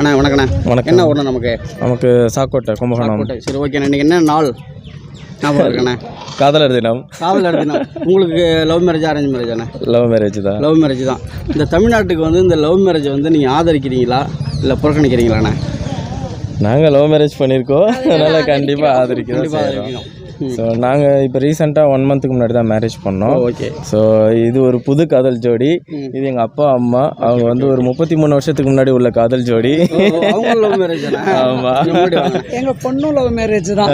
அண்ணா வணக்கண்ணா வணக்கம். என்ன ஊர்ண்ணா நமக்கு? நமக்கு சாக்கோட்டை கும்பகோணம். கோட்டை. சரி ஓகேண்ணா. இன்னைக்கு என்ன நாள்? ஞாபகம் இருக்கண்ணா. காதலர் தினம். காவல் எடுத்துனா உங்களுக்கு லவ் மேரேஜ் அரேஞ்ச் மேரேஜ் அண்ணா லவ் மேரேஜ் தான். லவ் மேரேஜ் தான். இந்த தமிழ்நாட்டுக்கு வந்து இந்த லவ் மேரேஜை வந்து நீங்கள் ஆதரிக்கிறீங்களா? இல்லை புறக்கணிக்கிறீங்களாண்ணா? நாங்கள் லவ் மேரேஜ் பண்ணியிருக்கோம். அதனால் கண்டிப்பாக ஆதரிக்கிறோம். கண்டிப்பாக ஆதரிக்கணும் ஸோ நாங்கள் இப்போ ரீசெண்டாக ஒன் மந்த்துக்கு முன்னாடி தான் மேரேஜ் பண்ணோம். ஓகே ஸோ இது ஒரு புது காதல் ஜோடி. இது எங்கள் அப்பா அம்மா. அவங்க வந்து ஒரு முப்பத்தி மூணு வருஷத்துக்கு முன்னாடி உள்ள காதல் ஜோடி. அவங்க லவ் மேரேஜ் ஆமா. எங்க பொண்ணும் லவ் மேரேஜ் தான்.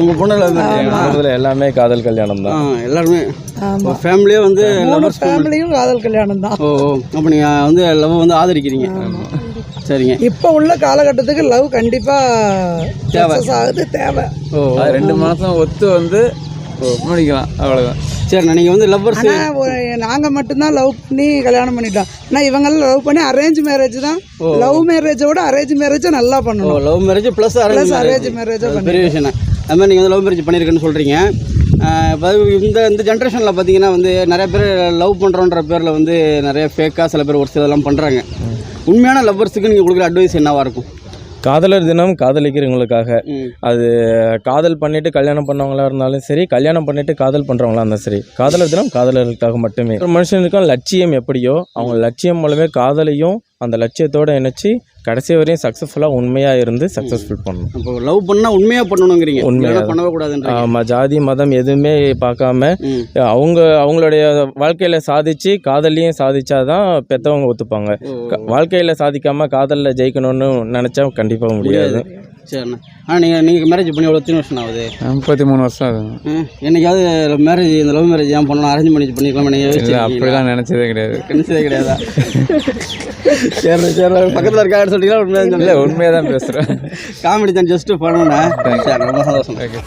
உங்கள் பொண்ணு லவ் மேரேஜ் எல்லாமே காதல் கல்யாணம் தான். எல்லாருமே. ஃபேமிலியே வந்து ஃபேமிலியும் காதல் கல்யாணம் தான். ஓ ஓ. அப்போ நீங்கள் வந்து லவ் வந்து ஆதரிக்கிறீங்க. சரிங்க. இப்போ உள்ள காலகட்டத்துக்கு லவ் கண்டிப்பா சக்ஸஸ் ஆகுது தேவை. ஓ அது ரெண்டு மாதம் ஒத்து வந்து முடிக்கலாம் அவ்வளோதான் சரிண்ணா நீங்கள் வந்து லவ்வர்ஸ் ஆனா ஒரு- நாங்க மட்டும்தான் லவ் பண்ணி கல்யாணம் பண்ணிட்டோம். ஆனா இவங்கெல்லாம் லவ் பண்ணி அரேஞ்ச் மேரேஜ் தான். லவ் மேரேஜோட அரேஞ்ச் மேரேஜை நல்லா பண்ணணும். Love marriage plus arrange Plus marriage arrange marriage அது பெரிய விஷயம் அது மாதிரி நீங்கள் வந்து லவ் மேரேஜ் பண்ணியிருக்கேன்னு சொல்கிறீங்க இந்த இந்த ஜென்ரேஷனில் பார்த்தீங்கன்னா வந்து நிறைய பேர் லவ் பண்ணுறோன்ற பேரில் வந்து நிறைய ஃபேக்காக சில பேர் ஒரு சிலதெல்லாம் பண்ணுறாங்க உண்மையான லவ்வர்ஸுக்கு நீங்கள் கொடுக்குற அட்வைஸ் என்னவாக இருக்கும்? காதலர் தினம் காதலிக்கிறவங்களுக்காக. அது காதல் பண்ணிட்டு கல்யாணம் பண்ணவங்களா இருந்தாலும் சரி கல்யாணம் பண்ணிட்டு காதல் பண்றவங்களா இருந்தாலும் சரி காதலர் தினம் காதலர்களுக்காக மட்டுமே. ஒரு மனுஷனுக்கும் லட்சியம் எப்படியோ அவங்க லட்சியம் மூலமே காதலையும் அந்த லட்சியத்தோட இணைச்சு கடைசி வரையும் சக்ஸஸ்ஃபுல்லாக உண்மையாக இருந்து சக்ஸஸ்ஃபுல் பண்ணணும். அப்போ லவ் பண்ணால் உண்மையாக பண்ணணுங்கிறீங்க. உண்மையா. உண்மையாக பண்ணவே கூடாதுன்றீங்க ஆமாம் ஜாதி மதம் எதுவுமே பார்க்காம அவங்க அவங்களுடைய வாழ்க்கையில் சாதிச்சு காதல்லையும் சாதிச்சாதான் பெற்றவங்க ஒத்துப்பாங்க. வாழ்க்கையில சாதிக்காம காதலில் ஜெயிக்கணும்னு நினச்சா கண்டிப்பாக முடியாது. சரிண்ணா ஆனால் நீங்கள் நீங்கள் மேரேஜ் பண்ணி எவ்வளோ எத்தனை வருஷம் ஆகுது? முப்பத்தி மூணு வருஷம் ஆகுது. என்னைக்காவது மேரேஜ் இந்த லவ் மேரேஜ் ஏன் பண்ணணும்? அரேஞ்ச் பண்ணி பண்ணிக்கலாம் நீங்கள்? அப்படிலாம் நினச்சதே கிடையாது. கணிச்சதே கிடையாதா? சரி சரி பக்கத்தில் இருக்காங்கன்னு சொல்லிட்டீங்களா? உண்மையாக உண்மையாக தான் பேசுகிறேன் காமெடி தான் ஜஸ்ட்டு பண்ணணுண்ணே சரி ரொம்ப சந்தோஷம். ஓகே